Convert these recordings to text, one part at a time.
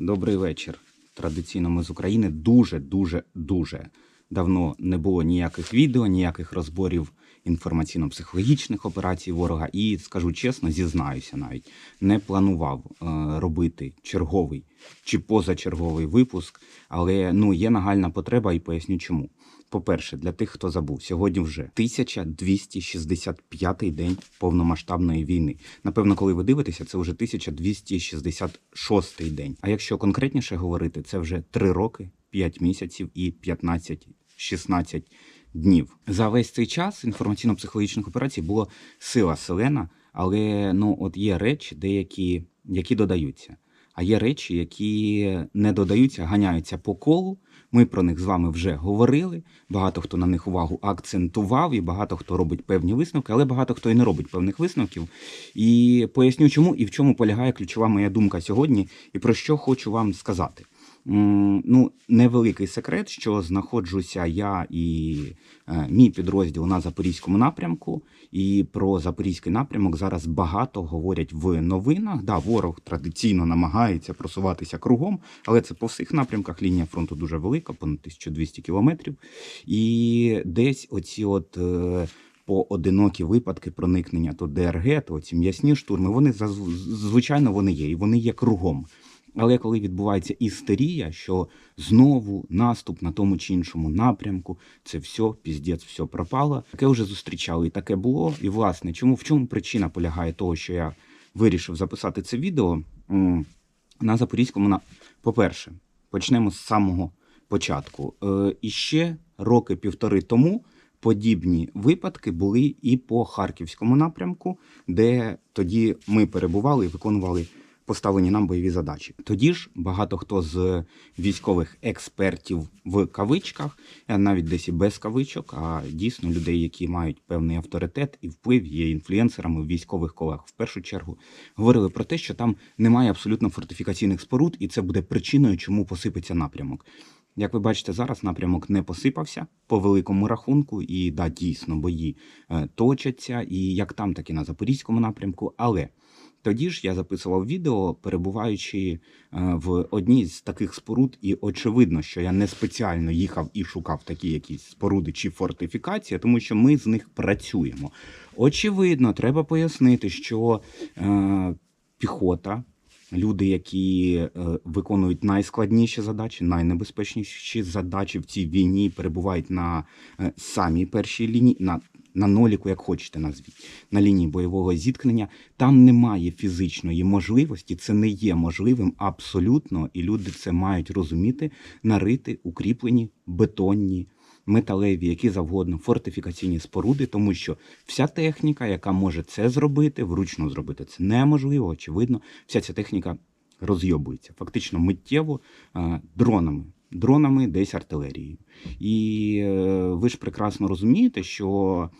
Добрий вечір. Традиційно ми з України дуже, дуже, дуже давно не було ніяких відео, ніяких розборів інформаційно-психологічних операцій ворога. І скажу чесно, зізнаюся навіть, не планував е, робити черговий чи позачерговий випуск, але ну є нагальна потреба і поясню чому. По-перше, для тих, хто забув, сьогодні вже 1265-й день повномасштабної війни. Напевно, коли ви дивитеся, це вже 1266-й день. А якщо конкретніше говорити, це вже 3 роки, 5 місяців і 15-16 днів. За весь цей час інформаційно-психологічних операцій було сила селена, але ну от є речі, деякі, які додаються. А є речі, які не додаються, ганяються по колу. Ми про них з вами вже говорили. Багато хто на них увагу акцентував, і багато хто робить певні висновки, але багато хто і не робить певних висновків. І поясню, чому і в чому полягає ключова моя думка сьогодні, і про що хочу вам сказати. Ну, невеликий секрет, що знаходжуся я і е, мій підрозділ на запорізькому напрямку. І про запорізький напрямок зараз багато говорять в новинах. Да, ворог традиційно намагається просуватися кругом, але це по всіх напрямках. Лінія фронту дуже велика, понад 1200 кілометрів. І десь оці от. е, Поодинокі випадки проникнення то ДРГ, то ці м'ясні штурми, вони звичайно вони є, і вони є кругом. Але коли відбувається істерія, що знову наступ на тому чи іншому напрямку, це все, піздець, все пропало. Таке вже зустрічали, і таке було. І власне, чому в чому причина полягає того, що я вирішив записати це відео на запорізькому на по-перше, почнемо з самого початку. Е, і ще роки півтори тому. Подібні випадки були і по харківському напрямку, де тоді ми перебували і виконували поставлені нам бойові задачі. Тоді ж багато хто з військових експертів в кавичках, а навіть десь і без кавичок, а дійсно людей, які мають певний авторитет і вплив, є інфлюенсерами військових колах. В першу чергу говорили про те, що там немає абсолютно фортифікаційних споруд, і це буде причиною, чому посипеться напрямок. Як ви бачите, зараз напрямок не посипався по великому рахунку, і да, дійсно бої е, точаться, і як там, так і на запорізькому напрямку. Але тоді ж я записував відео, перебуваючи е, в одній з таких споруд, і очевидно, що я не спеціально їхав і шукав такі якісь споруди чи фортифікації, тому що ми з них працюємо. Очевидно, треба пояснити, що е, піхота. Люди, які е, виконують найскладніші задачі, найнебезпечніші задачі в цій війні, перебувають на е, самій першій лінії, на, на ноліку, як хочете назвіть, на лінії бойового зіткнення. Там немає фізичної можливості, це не є можливим абсолютно, і люди це мають розуміти, нарити укріплені бетонні. Металеві, які завгодно, фортифікаційні споруди, тому що вся техніка, яка може це зробити, вручну зробити це неможливо, очевидно, вся ця техніка розйобується фактично миттєво е, дронами, дронами, десь артилерією. І е, ви ж прекрасно розумієте, що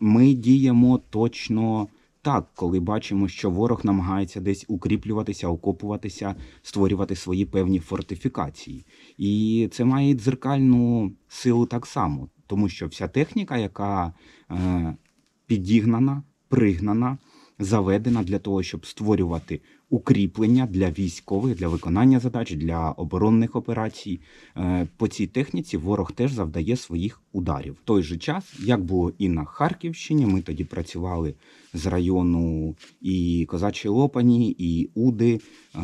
ми діємо точно. Так, коли бачимо, що ворог намагається десь укріплюватися, окопуватися, створювати свої певні фортифікації. І це має дзеркальну силу так само, тому що вся техніка, яка е, підігнана, пригнана, заведена для того, щоб створювати укріплення для військових, для виконання задач, для оборонних операцій. Е, По цій техніці ворог теж завдає своїх ударів. В той же час, як було і на Харківщині, ми тоді працювали з району і Козачої Лопані, і Уди, е,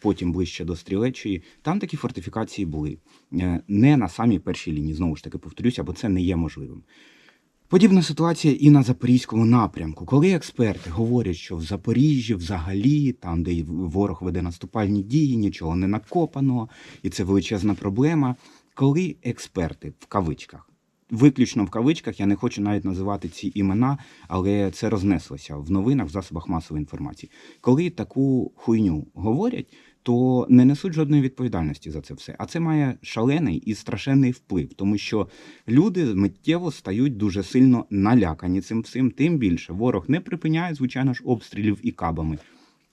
потім ближче до Стрілечої. Там такі фортифікації були Е, не на самій першій лінії. Знову ж таки, повторюся, бо це не є можливим. Подібна ситуація і на запорізькому напрямку. Коли експерти говорять, що в Запоріжжі взагалі, там, де ворог веде наступальні дії, нічого не накопано, і це величезна проблема. Коли експерти в кавичках, виключно в кавичках, я не хочу навіть називати ці імена, але це рознеслося в новинах, в засобах масової інформації. Коли таку хуйню говорять, то не несуть жодної відповідальності за це все. А це має шалений і страшенний вплив, тому що люди миттєво стають дуже сильно налякані цим всім. Тим більше ворог не припиняє, звичайно ж, обстрілів і кабами.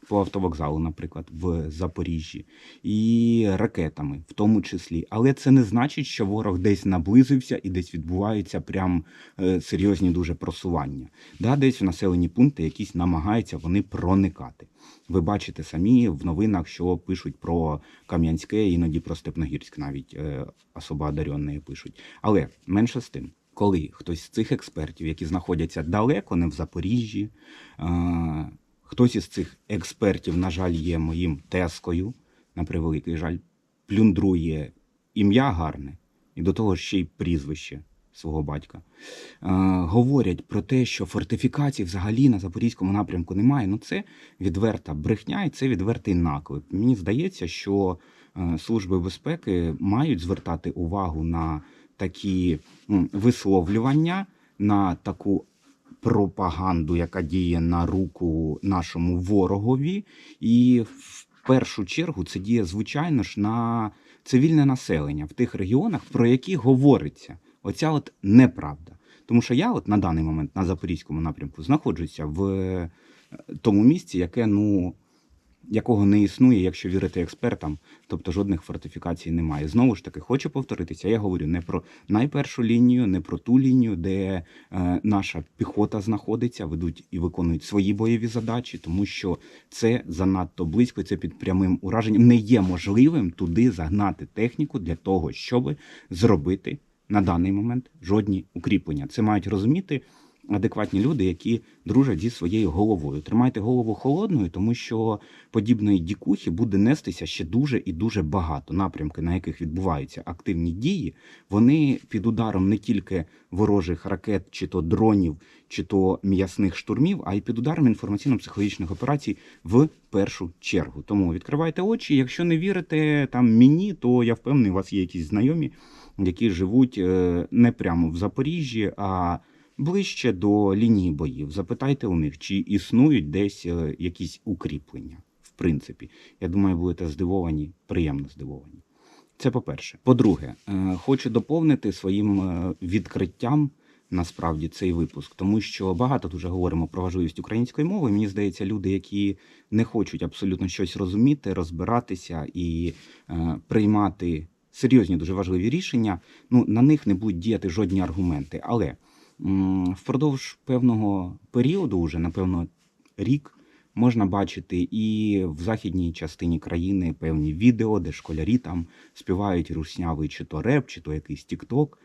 По автовокзалу, наприклад, в Запоріжжі, і ракетами, в тому числі. Але це не значить, що ворог десь наблизився і десь відбуваються прям е, серйозні дуже просування. Да, десь в населені пункти якісь намагаються вони проникати. Ви бачите самі в новинах, що пишуть про Кам'янське, іноді про Степногірськ, навіть е, особо одаренні пишуть. Але менше з тим, коли хтось з цих експертів, які знаходяться далеко, не в Запоріжжі, е, хтось із цих експертів, на жаль, є моїм тескою, на превеликий жаль, плюндрує ім'я гарне, і до того ще й прізвище свого батька. Е, говорять про те, що фортифікацій взагалі на запорізькому напрямку немає. Ну це відверта брехня і це відвертий наклеп. Мені здається, що е, служби безпеки мають звертати увагу на такі висловлювання, на таку пропаганду, яка діє на руку нашому ворогові, і в першу чергу це діє звичайно ж на цивільне населення в тих регіонах, про які говориться оця от неправда. Тому що я, от на даний момент на запорізькому напрямку, знаходжуся в е, тому місці, яке ну якого не існує, якщо вірити експертам, тобто жодних фортифікацій немає. Знову ж таки, хочу повторитися. Я говорю не про найпершу лінію, не про ту лінію, де е, наша піхота знаходиться, ведуть і виконують свої бойові задачі, тому що це занадто близько, це під прямим ураженням не є можливим туди загнати техніку для того, щоб зробити на даний момент жодні укріплення. Це мають розуміти адекватні люди, які дружать зі своєю головою. Тримайте голову холодною, тому що подібної дікухи буде нестися ще дуже і дуже багато. Напрямки, на яких відбуваються активні дії, вони під ударом не тільки ворожих ракет, чи то дронів, чи то м'ясних штурмів, а й під ударом інформаційно-психологічних операцій в першу чергу. Тому відкривайте очі. Якщо не вірите там мені, то я впевнений, у вас є якісь знайомі, які живуть е, не прямо в Запоріжжі, а ближче до лінії боїв. Запитайте у них, чи існують десь е, якісь укріплення. В принципі, я думаю, будете здивовані, приємно здивовані. Це по-перше. По-друге, е, хочу доповнити своїм е, відкриттям насправді цей випуск, тому що багато дуже говоримо про важливість української мови. Мені здається, люди, які не хочуть абсолютно щось розуміти, розбиратися і е, приймати серйозні, дуже важливі рішення, ну на них не будуть діяти жодні аргументи. Але впродовж певного періоду, уже напевно, рік. Можна бачити і в західній частині країни певні відео, де школярі там співають руснявий чи то реп, чи то якийсь тікток,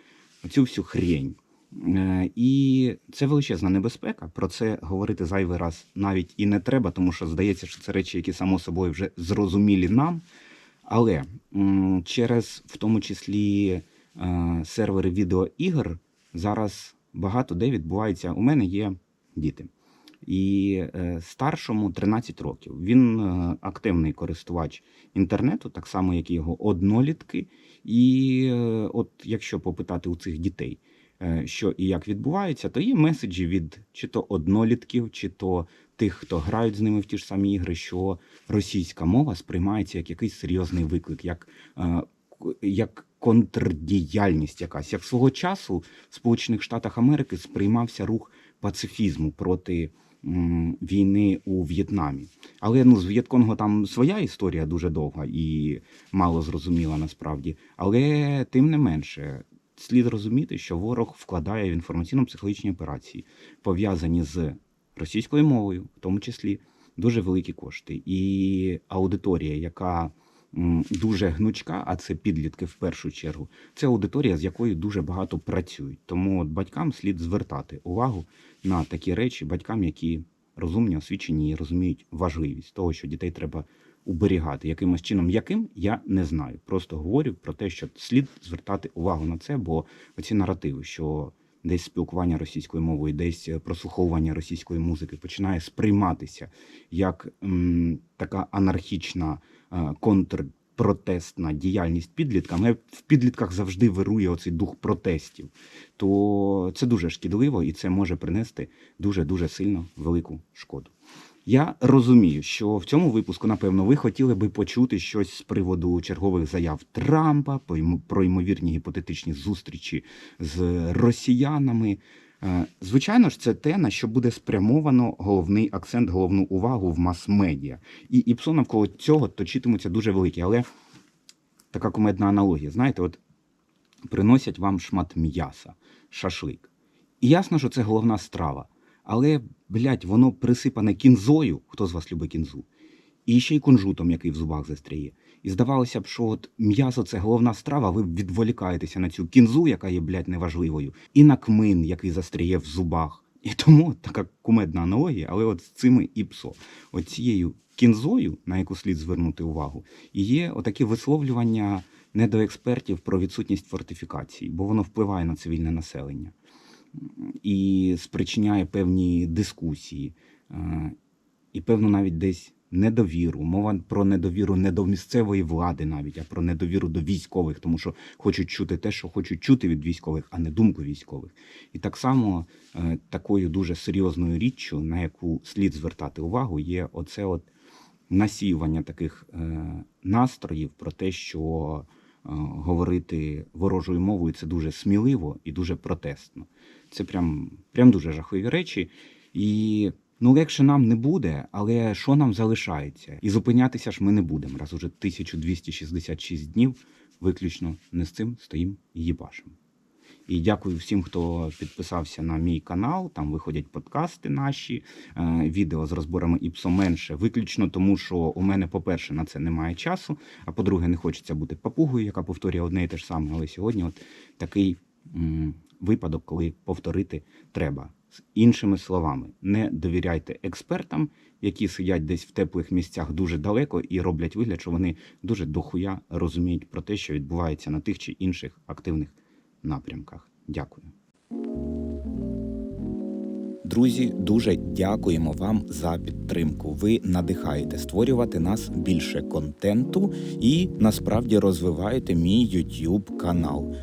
оцю всю хрень. Е, І це величезна небезпека. Про це говорити зайвий раз навіть і не треба, тому що здається, що це речі, які само собою вже зрозумілі нам. Але через в тому числі е, сервери відеоігр зараз багато де відбувається. У мене є діти. І е, старшому 13 років. Він е, активний користувач інтернету, так само, як і його однолітки. І е, от якщо попитати у цих дітей, що і як відбувається, то є меседжі від чи то однолітків, чи то тих, хто грають з ними в ті ж самі ігри, що російська мова сприймається як якийсь серйозний виклик, як, як контрдіяльність якась. Як свого часу в Сполучених Штатах Америки сприймався рух пацифізму проти м, війни у В'єтнамі. Але ну, з В'єтконгу там своя історія дуже довга і мало зрозуміла насправді. Але тим не менше, слід розуміти, що ворог вкладає в інформаційно-психологічні операції, пов'язані з російською мовою, в тому числі, дуже великі кошти. І аудиторія, яка дуже гнучка, а це підлітки в першу чергу, це аудиторія, з якою дуже багато працюють. Тому от батькам слід звертати увагу на такі речі, батькам, які розумні, освічені і розуміють важливість того, що дітей треба уберігати якимось чином, яким я не знаю. Просто говорю про те, що слід звертати увагу на це, бо оці наративи, що десь спілкування російською мовою, десь е, прослуховування російської музики починає сприйматися як м, така анархічна е, контрпротестна діяльність підлітками. В підлітках завжди вирує оцей дух протестів. То це дуже шкідливо і це може принести дуже дуже сильно велику шкоду. Я розумію, що в цьому випуску, напевно, ви хотіли би почути щось з приводу чергових заяв Трампа про ймовірні гіпотетичні зустрічі з росіянами. Е, Звичайно ж, це те, на що буде спрямовано головний акцент, головну увагу в мас-медіа. І ІПСО навколо цього точитимуться дуже великі. Але така кумедна аналогія. Знаєте, от приносять вам шмат м'яса, шашлик. І ясно, що це головна страва. Але, блядь, воно присипане кінзою, хто з вас любить кінзу, і ще й кунжутом, який в зубах застряє. І здавалося б, що от м'ясо це головна страва, ви відволікаєтеся на цю кінзу, яка є, блядь, неважливою, і на кмин, який застряє в зубах. І тому така кумедна аналогія, але от з цими і псо. От цією кінзою, на яку слід звернути увагу, є отакі висловлювання недоекспертів про відсутність фортифікації, бо воно впливає на цивільне населення і спричиняє певні дискусії, е, і певну навіть десь недовіру. Мова про недовіру не до місцевої влади навіть, а про недовіру до військових, тому що хочуть чути те, що хочуть чути від військових, а не думку військових. І так само е, такою дуже серйозною річчю, на яку слід звертати увагу, є оце от насіювання таких е, настроїв про те, що говорити ворожою мовою це дуже сміливо і дуже протестно. Це прям, прям дуже жахливі речі. І ну легше нам не буде, але що нам залишається? І зупинятися ж ми не будемо. Раз уже 1266 днів виключно не з цим стоїм і їбашимо. І дякую всім, хто підписався на мій канал. Там виходять подкасти наші, е, відео з розборами іпсо менше, виключно тому, що у мене, по-перше, на це немає часу. А по-друге, не хочеться бути папугою, яка повторює одне і те ж саме. Але сьогодні от такий випадок, коли повторити треба. З іншими словами, не довіряйте експертам, які сидять десь в теплих місцях дуже далеко і роблять вигляд, що вони дуже дохуя розуміють про те, що відбувається на тих чи інших активних напрямках. Дякую. Друзі, дуже дякуємо вам за підтримку. Ви надихаєте створювати нас більше контенту і насправді розвиваєте мій YouTube канал.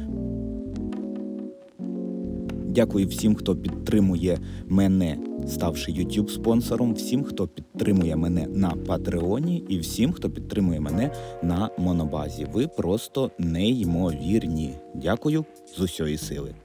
Дякую всім, хто підтримує мене, ставши YouTube спонсором, всім, хто підтримує мене на Патреоні, і всім, хто підтримує мене на Монобазі. Ви просто неймовірні. Дякую з усієї сили.